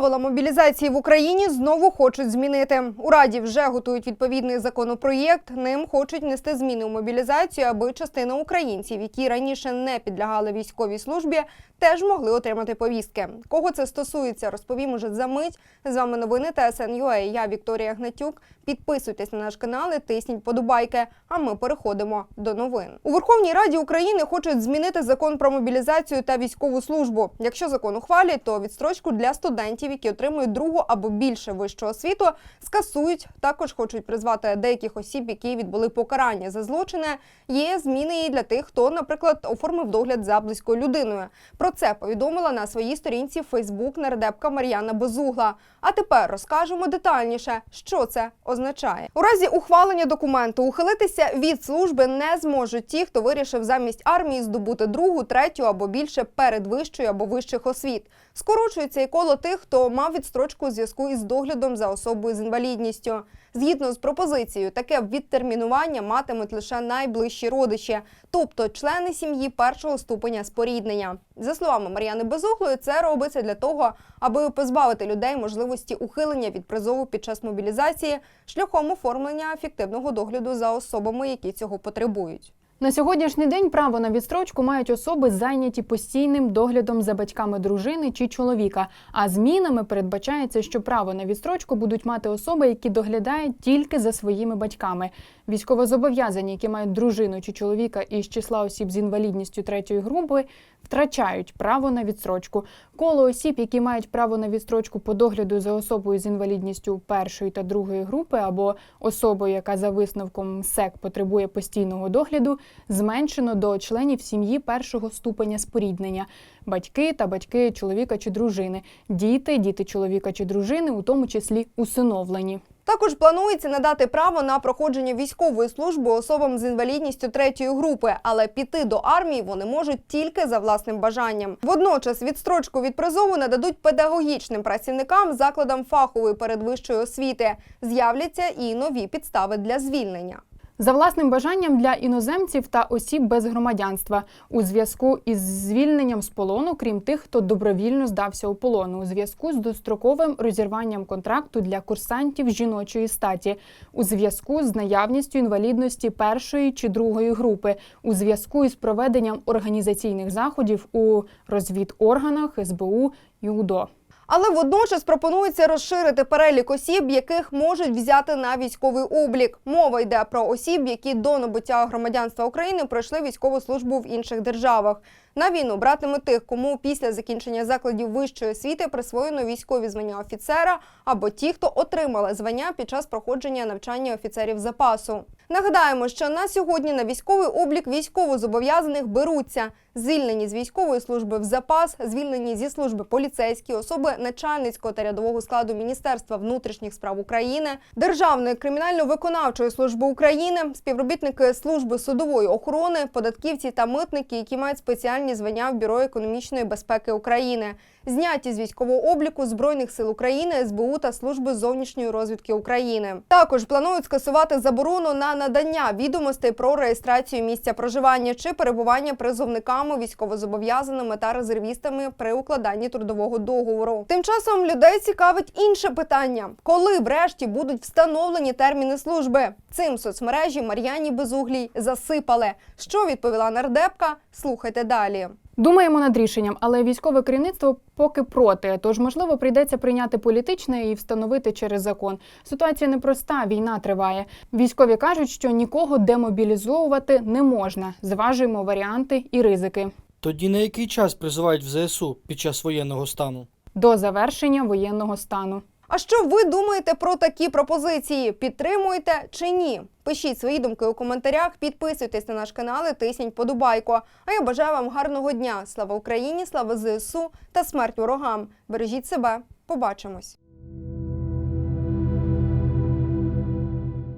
Правила мобілізації в Україні знову хочуть змінити. У Раді вже готують відповідний законопроєкт. Ним хочуть внести зміни у мобілізацію, аби частина українців, які раніше не підлягали військовій службі, теж могли отримати повістки. Кого це стосується, розповім уже за мить. З вами новини ТСН.UA. Я Вікторія Гнатюк. Підписуйтесь на наш канал і тисніть подобайки. А ми переходимо до новин. У Верховній Раді України хочуть змінити закон про мобілізацію та військову службу. Якщо закон ухвалять, то відстрочку для студентів, які отримують другу або більше вищу освіту, скасують. Також хочуть призвати деяких осіб, які відбули покарання за злочини. Є зміни і для тих, хто, наприклад, оформив догляд за близькою людиною. Про це повідомила на своїй сторінці Фейсбук нардепка Мар'яна Безугла. А тепер розкажемо детальніше, що це означає. У разі ухвалення документу ухилитися від служби не зможуть ті, хто вирішив замість армії здобути другу, третю або більше передвищої або вищих освіт. Скорочується і коло тих, хто мав відстрочку у зв'язку із доглядом за особою з інвалідністю. Згідно з пропозицією, таке відтермінування матимуть лише найближчі родичі, тобто члени сім'ї першого ступеня споріднення. За словами Мар'яни Безуглої, це робиться для того, аби позбавити людей можливості ухилення від призову під час мобілізації шляхом оформлення ефективного догляду за особами, які цього потребують. На сьогоднішній день право на відстрочку мають особи, зайняті постійним доглядом за батьками дружини чи чоловіка. А змінами передбачається, що право на відстрочку будуть мати особи, які доглядають тільки за своїми батьками. Військовозобов'язані, які мають дружину чи чоловіка із числа осіб з інвалідністю третьої групи, втрачають право на відстрочку. Коло осіб, які мають право на відстрочку по догляду за особою з інвалідністю першої та другої групи, або особою, яка за висновком МСЕК потребує постійного догляду, зменшено до членів сім'ї першого ступеня споріднення батьки та батьки чоловіка чи дружини, діти, діти чоловіка чи дружини, у тому числі усиновлені. Також планується надати право на проходження військової служби особам з інвалідністю третьої групи, але піти до армії вони можуть тільки за власним бажанням. Водночас відстрочку від призову нададуть педагогічним працівникам закладам фахової передвищої освіти. З'являться і нові підстави для звільнення. За власним бажанням для іноземців та осіб без громадянства у зв'язку із звільненням з полону, крім тих, хто добровільно здався у полон, у зв'язку з достроковим розірванням контракту для курсантів жіночої статі, у зв'язку з наявністю інвалідності першої чи другої групи, у зв'язку із проведенням організаційних заходів у розвідорганах СБУ і УДО. Але водночас пропонується розширити перелік осіб, яких можуть взяти на військовий облік. Мова йде про осіб, які до набуття громадянства України пройшли військову службу в інших державах. На війну братиме тих, кому після закінчення закладів вищої освіти присвоєно військові звання офіцера, або ті, хто отримали звання під час проходження навчання офіцерів запасу. Нагадаємо, що на сьогодні на військовий облік військовозобов'язаних беруться звільнені з військової служби в запас, звільнені зі служби поліцейські, особи начальницького та рядового складу Міністерства внутрішніх справ України, Державної кримінально-виконавчої служби України, співробітники служби судової охорони, податківці та митники, які мають спеціальні звання в Бюро економічної безпеки України, зняті з військового обліку Збройних сил України, СБУ та служби зовнішньої розвідки України. Також планують скасувати заборону на надання відомостей про реєстрацію місця проживання чи перебування призовниками, військовозобов'язаними та резервістами при укладанні трудового договору. Тим часом людей цікавить інше питання: коли врешті будуть встановлені терміни служби? Цим соцмережі Мар'яні Безуглій засипали. Що відповіла нардепка? Слухайте далі. Думаємо над рішенням, але військове керівництво поки проти. Тож, можливо, прийдеться прийняти політичне і встановити через закон. Ситуація непроста, війна триває. Військові кажуть, що нікого демобілізовувати не можна. Зважуємо варіанти і ризики Тоді на який час призивають в ЗСУ під час воєнного стану? до завершення воєнного стану. А що ви думаєте про такі пропозиції? Підтримуєте чи ні? Пишіть свої думки у коментарях, підписуйтесь на наш канал і тисніть подобайку. А я бажаю вам гарного дня. Слава Україні, слава ЗСУ та смерть ворогам. Бережіть себе. Побачимось.